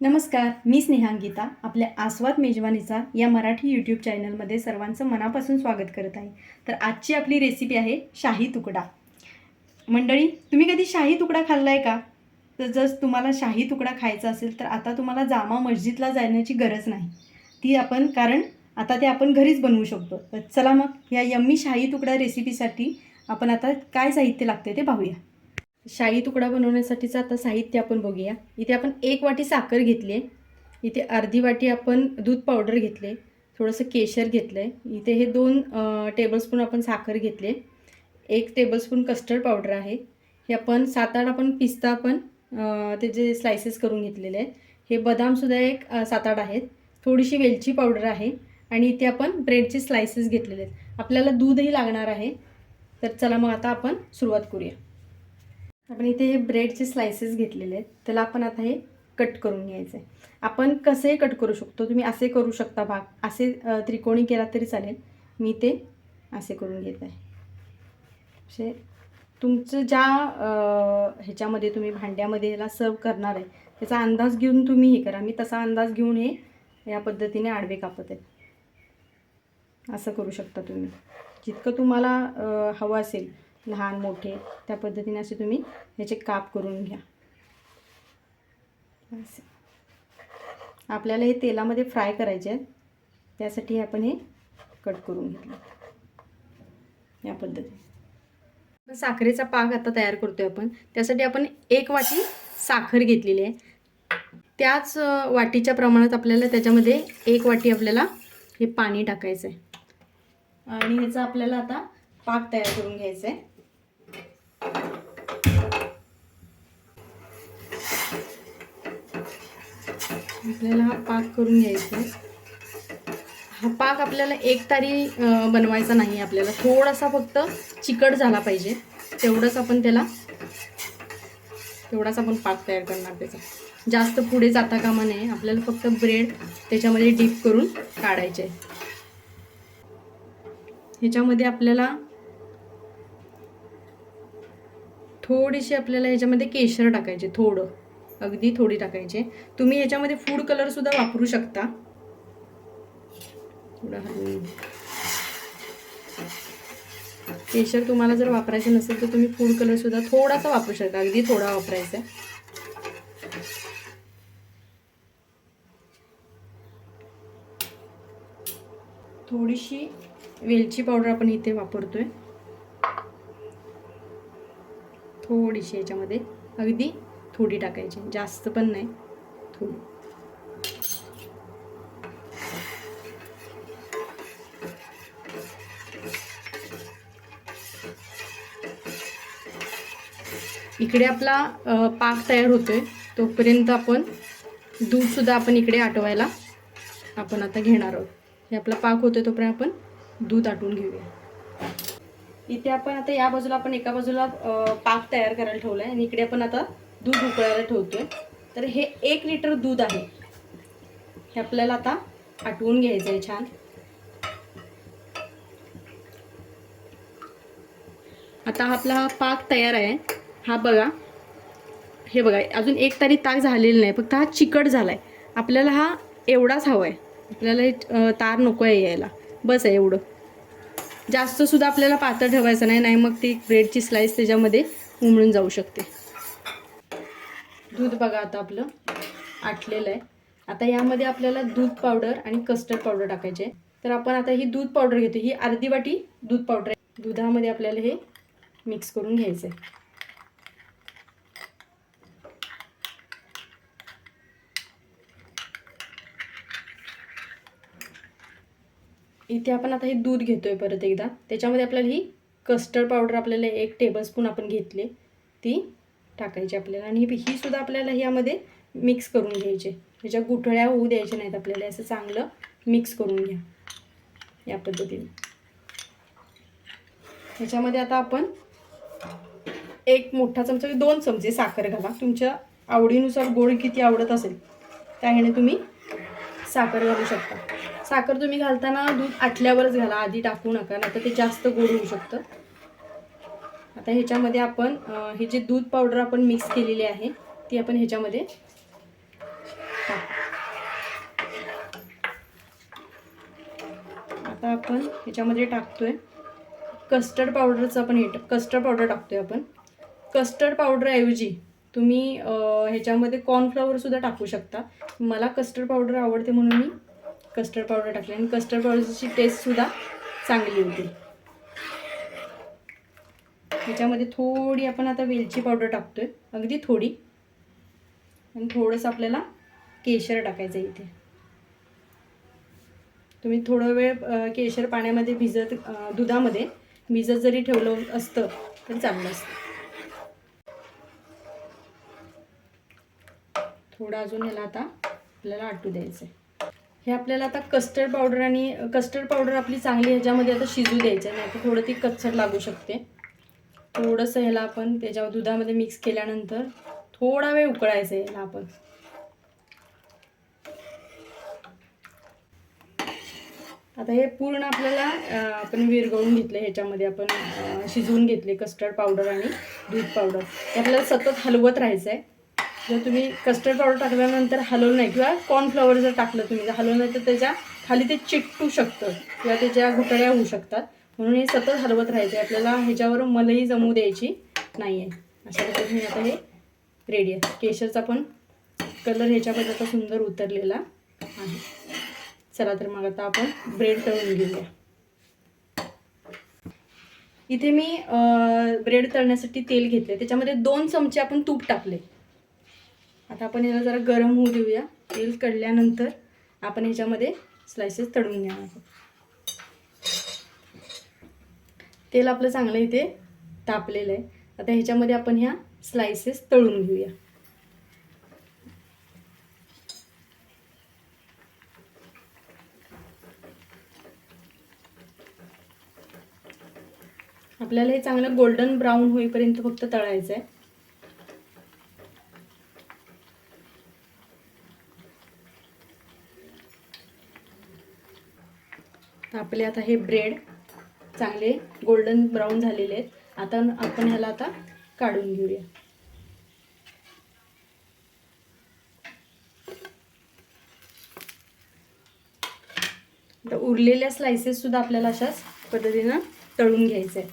नमस्कार मी स्नेहांगीता आपल्या आस्वाद मेजवानीचा या मराठी यूट्यूब चॅनलमध्ये सर्वांचं मनापासून स्वागत करत आहे. तर आजची आपली रेसिपी आहे शाही तुकडा. मंडळी तुम्ही कधी शाही तुकडा खाल्ला आहे का? तर जर तुम्हाला शाही तुकडा खायचा असेल तर आता तुम्हाला जामा मस्जिदला जाण्याची गरज नाही. ती आपण कारण आता ते आपण घरीच बनवू शकतो. तर चला मग या यम्मी शाही तुकडा रेसिपीसाठी आपण आता काय साहित्य लागते ते पाहूया. शाही तुकडा बनवण्यासाठीचं आता साहित्य आपण बघूया. इथे आपण एक वाटी साखर घेतली आहे. इथे अर्धी वाटी आपण दूध पावडर घेतले थोडंसं केशर घेतलं आहे इथे हे दोन टेबलस्पून आपण साखर घेतले एक टेबलस्पून कस्टर्ड पावडर आहे. हे आपण सात आठ आपण पिस्ता आपण ते त्याचे स्लायसेस करून घेतलेले आहेत हे बदामसुद्धा एक सात आठ आहेत. थोडीशी वेलची पावडर आहे. आणि इथे आपण ब्रेडचे स्लायसेस घेतलेले आहेत. आपल्याला दूधही लागणार आहे. तर चला मग आता आपण सुरुवात करूया. आपण इथे हे ब्रेडचे स्लायसेस घेतलेले आहेत. त्याला आपण आता हे कट करून घ्यायचं आहे. आपण कसे कट करू शकतो? तुम्ही असे करू शकता भाग. असे त्रिकोणी केला तरी चालेल. मी ते असे करून घेत. आहे असे तुमचं ज्या ह्याच्यामध्ये तुम्ही भांड्यामध्ये याला सर्व करणार आहे त्याचा अंदाज घेऊन तुम्ही हे करा. मी तसा अंदाज घेऊन हे या पद्धतीने आडवे कापत आहे. असं करू शकता तुम्ही. जितकं तुम्हाला हवं असेल. लहान मोठे त्या पद्धतीने असे तुम्ही ह्याचे काप करून घ्या. असे. आपल्याला हे तेलामध्ये फ्राय करायचे आहेत. त्यासाठी आपण हे कट करून घेतलं. या पद्धतीने. साखरेचा पाक आता तयार करतोय आपण. त्यासाठी आपण एक वाटी साखर घेतलेली आहे. त्याच वाटीच्या प्रमाणात आपल्याला त्याच्यामध्ये एक वाटी आपल्याला हे पाणी टाकायचं आहे आणि ह्याचा आपल्याला आता पाक तयार करून घ्यायचा आहे आपल्याला हा पाक करून घ्यायचा. हा पाक आपल्याला एक तारी बनवायचा नाही आपल्याला. थोडासा फक्त चिकट झाला पाहिजे. तेवढंच आपण त्याला तेवढाच आपण पाक तयार करणार त्याचा. जास्त पुढे जाता कामा नये. आपल्याला फक्त ब्रेड त्याच्यामध्ये डीप करून काढायचे. ह्याच्यामध्ये आपल्याला थोडीशी आपल्याला ह्याच्यामध्ये केशर टाकायचे थोडं. अगदी थोडी टाकायचे तुम्ही ह्याच्यामध्ये फूड कलर सुद्धा वापरू शकता. थोडं. केशर तुम्हाला जर वापरायचं नसेल तर तुम्ही फूड कलर सुद्धा थोडासा वापरू शकता. अगदी थोडा वापरायचा आहे. थोडीशी वेलची पावडर आपण इथे वापरतोय. थोडीशी याच्यामध्ये. अगदी थोडी टाकायची. जास्त पण नाही. थोडी. इकडे आपला पाक तयार होतोय. तोपर्यंत आपण दूधसुद्धा आपण इकडे आटवायला आपण आता घेणार आहोत. हे आपला पाक होतोय तोपर्यंत आपण दूध आटून घेऊया. इथे आपण आता या बाजूला आपण एका बाजूला पाक तयार करायला ठेवलं आहे आणि इकडे आपण आता दूध उकळायला ठेवतोय. तर हे एक लिटर दूध आहे. हे आपल्याला आता आटवून घ्यायचं आहे छान. आता आपला हा पाक तयार आहे. हा बघा. हे बघा अजून एक तरी ताक झालेली नाही फक्त हा चिकट झाला आहे आपल्याला हा एवढाच हवा आहे आपल्याला तार नको आहे यायला. बस आहे एवढं. जास्त सुद्धा आपल्याला पातळ ठेवायचं नाही नाही मग ती ब्रेडची स्लाईस त्याच्यामध्ये उमळून जाऊ शकते. दूध बघा आता आपलं आटलेलं आहे. आता यामध्ये आपल्याला दूध पावडर आणि कस्टर्ड पावडर टाकायचे आहे. तर आपण आता ही दूध पावडर घेतो. ही अर्धी वाटी दूध पावडर आहे. दुधामध्ये आपल्याला हे मिक्स करून घ्यायचं आहे. इथे आपण आता हे दूध घेतोय परत एकदा. त्याच्यामध्ये आपल्याला ही कस्टर्ड पावडर आपल्याला एक टेबलस्पून आपण घेतली. ती टाकायची आपल्याला आणि ही सुद्धा आपल्याला यामध्ये मिक्स करून घ्यायचे. त्याच्या गुठळ्या होऊ द्यायच्या नाहीत आपल्याला असं चांगलं मिक्स करून घ्या. या पद्धतीने. ह्याच्यामध्ये आता आपण एक मोठा चमचा म्हणजे दोन चमचे साखर घाला. तुमच्या आवडीनुसार गोड किती आवडत असेल त्या ह्याने तुम्ही साखर घालू शकता. साखर तुम्ही घालताना दूध आटल्यावरच घाला आधी टाकू नका नाही तर ते जास्त गोड होऊ शकतं. आता ह्याच्यामध्ये आपण हे जे दूध पावडर आपण मिक्स केलेली आहे ती आपण ह्याच्यामध्ये आता आपण ह्याच्यामध्ये टाकतोय कस्टर्ड पावडरचं आपण हे कस्टर्ड पावडर टाकतोय आपण. कस्टर्ड पावडरऐवजी तुम्ही ह्याच्यामध्ये कॉर्नफ्लॉवरसुद्धा टाकू शकता. मला कस्टर्ड पावडर आवडते म्हणून मी कस्टर्ड पावडर टाकले आणि कस्टर्ड पावडरची टेस्टसुद्धा चांगली होती. ह्याच्यामध्ये थोडी आपण आता वेलची पावडर टाकतो आहे अगदी थोडी. आणि थोडंसं आपल्याला केशर टाकायचं आहे इथे. तुम्ही थोडं वेळ केशर पाण्यामध्ये भिजत दुधामध्ये भिजत जरी ठेवलं असतं तरी चांगलं असतं. थोडं अजून ह्याला आता आपल्याला आटू द्यायचं आहे हे आपल्याला आता कस्टर्ड पावडर आणि कस्टर्ड पावडर आपली चांगली ह्याच्यामध्ये आता शिजू द्यायचं नाही तर थोडं ती कच्चर लागू शकते. थोडंसं ह्याला आपण त्याच्यावर दुधामध्ये मिक्स केल्यानंतर थोडा वेळ उकळायचं आहे ह्याला आपण. आता हे पूर्ण आपल्याला आपण विरघळून घेतलं ह्याच्यामध्ये आपण शिजवून घेतले कस्टर्ड पावडर आणि दूध पावडर हे आपल्याला सतत हलवत राहायचं आहे जर तुम्ही कस्टर्ड पावडर टाकल्यानंतर हलवलं नाही किंवा कॉर्नफ्लॉवर जर टाकलं तुम्ही जर हलवलं नाही तर त्याच्याखाली ते चिकटू शकतं किंवा त्याच्या घुटळ्या होऊ शकतात. म्हणून हे सतत हलवत राहायचं आहे आपल्याला ह्याच्यावर मलई जमू द्यायची नाही आहे अशा पद्धतीने आता हे रेडी आहे. केशरचा पण कलर ह्याच्यामध्ये आता सुंदर उतरलेला आहे. चला तर मग आता आपण ब्रेड तळून घेऊया. इथे मी ब्रेड तळण्यासाठी तेल घेतले त्याच्यामध्ये दोन चमचे आपण तूप टाकले. आता आपण याला जरा गरम होऊ देऊया. तेल कढल्यानंतर आपण ह्याच्यामध्ये स्लायसेस तळून घेणार आहोत. तेल आपलं चांगलं इथे तापलेलं आहे. आता ह्याच्यामध्ये आपण ह्या स्लायसेस तळून घेऊया. आपल्याला हे चांगलं गोल्डन ब्राऊन होईपर्यंत फक्त तळायचं आहे. आपले आता हे ब्रेड चांगले गोल्डन ब्राऊन झालेले आहेत. आता आपण ह्याला आता काढून घेऊया. तर उरलेल्या स्लायसेस सुद्धा आपल्याला अशाच पद्धतीनं तळून घ्यायचं आहे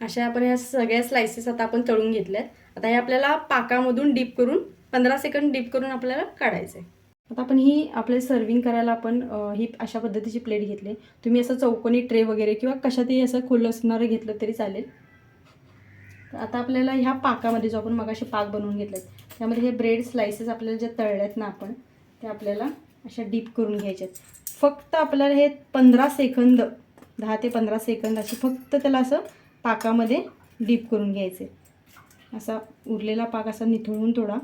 अशा आपण या सगळ्या स्लायसेस आता आपण तळून घेतल्यात. आता हे आपल्याला पाकामधून डीप करून पंधरा सेकंड डीप करून आपल्याला काढायचं आहे आता आपण ही आपले सर्विंग करायला आपण ही अशा पद्धतीची प्लेट घेतली. तुम्ही असं चौकोनी ट्रे वगैरे किंवा कशातही असं खुलं असणारं घेतलं तरी चालेल. तर आता आपल्याला ह्या पाकामध्ये जो आपण मगाशी पाक बनवून घेतलेत त्यामध्ये हे ब्रेड स्लायसेस आपल्याला जे तळल्यात ना आपण ते आपल्याला अशा डीप करून घ्यायचे आहेत. फक्त आपल्याला हे पंधरा सेकंद दहा ते पंधरा सेकंद असे फक्त त्याला असं पाकामध्ये डीप करून घ्यायचे. असा उरलेला पाक असा निथळून थोडा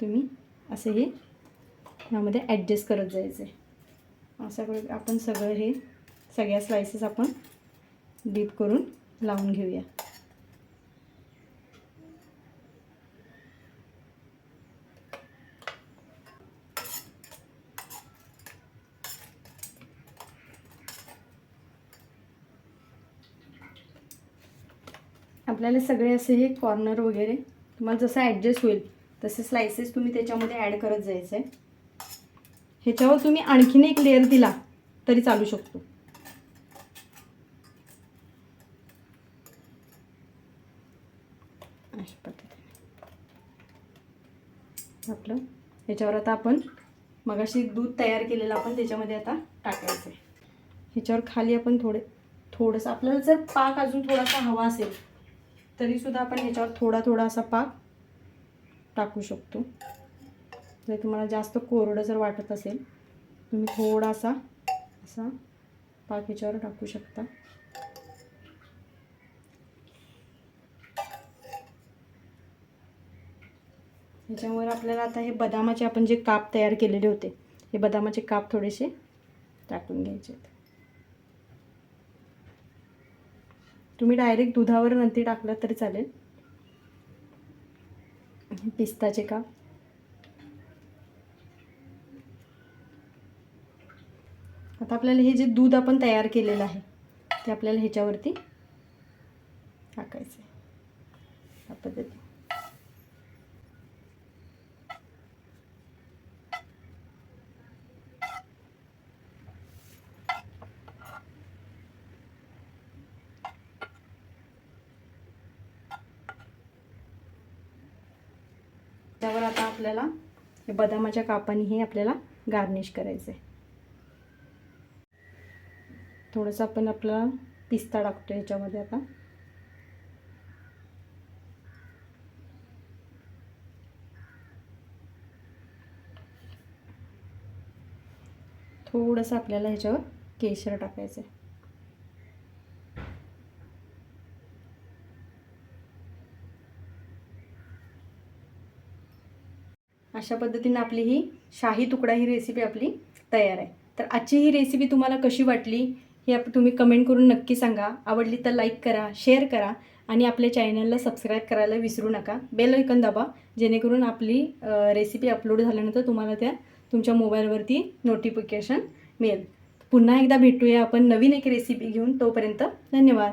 तुम्ही असं हे ह्यामध्ये ॲडजस्ट करत जायचं आहे असं आपण सगळं हे सगळ्या स्लायसेस आपण डीप करून लावून घेऊया. आपल्याला सगळे असे हे कॉर्नर वगैरे तुम्हाला जसं ॲडजस्ट होईल तसे स्लायसेस तुम्ही त्याच्यामध्ये ॲड करत जायचं आहे ह्याच्यावर तुम्ही आणखीन एक लेअर दिला तरी चालू शकतो. अशा पद्धतीने. आपलं. ह्याच्यावर आता आपण मगाशी दूध तयार केलेलं आपण त्याच्यामध्ये आता टाकायचं आहे ह्याच्यावर खाली आपण थोडे थोडंसं आपल्याला जर पाक अजून थोडासा हवा असेल तरीसुद्धा आपण ह्याच्यावर थोडा थोडा असा पाक टाकू शकतो. जर तुम्हाला जास्त कोरडं जर वाटत असेल तुम्ही थोडासा असा पाक याच्यावर टाकू शकता. ह्याच्यावर आपल्याला आता हे बदामाचे आपण जे काप तयार केलेले होते हे बदामाचे काप थोडेसे टाकून घ्यायचे आहेत. तुम्ही डायरेक्ट दुधावर नंतर टाकलं तरी चालेल. पिस्ताचे काप. आता आपल्याला हे जे दूध आपण तयार केलेलं आहे ते आपल्याला ह्याच्यावरती टाकायचं आहे पद्धती त्यावर आता आपल्याला हे बदामाच्या कापानी हे आपल्याला गार्निश करायचं आहे थोडंसं आपण आपला पिस्ता टाकतो याच्यामध्ये आता. थोडंसं आपल्याला ह्याच्यावर केशर टाकायचं आहे अशा पद्धतीने आपली ही शाही तुकडा ही रेसिपी आपली तयार आहे. तर आजची ही रेसिपी तुम्हाला कशी वाटली? हे आप तुम्ही कमेंट करून नक्की सांगा. आवडली तर लाईक करा शेअर करा आणि आपल्या चॅनलला सबस्क्राईब करायला विसरू नका. बेल ऐकन दाबा जेणेकरून आपली रेसिपी अपलोड झाल्यानंतर तुम्हाला त्या तुमच्या मोबाईलवरती नोटिफिकेशन मिळेल. पुन्हा एकदा भेटूया आपण नवीन एक रेसिपी घेऊन. तोपर्यंत धन्यवाद.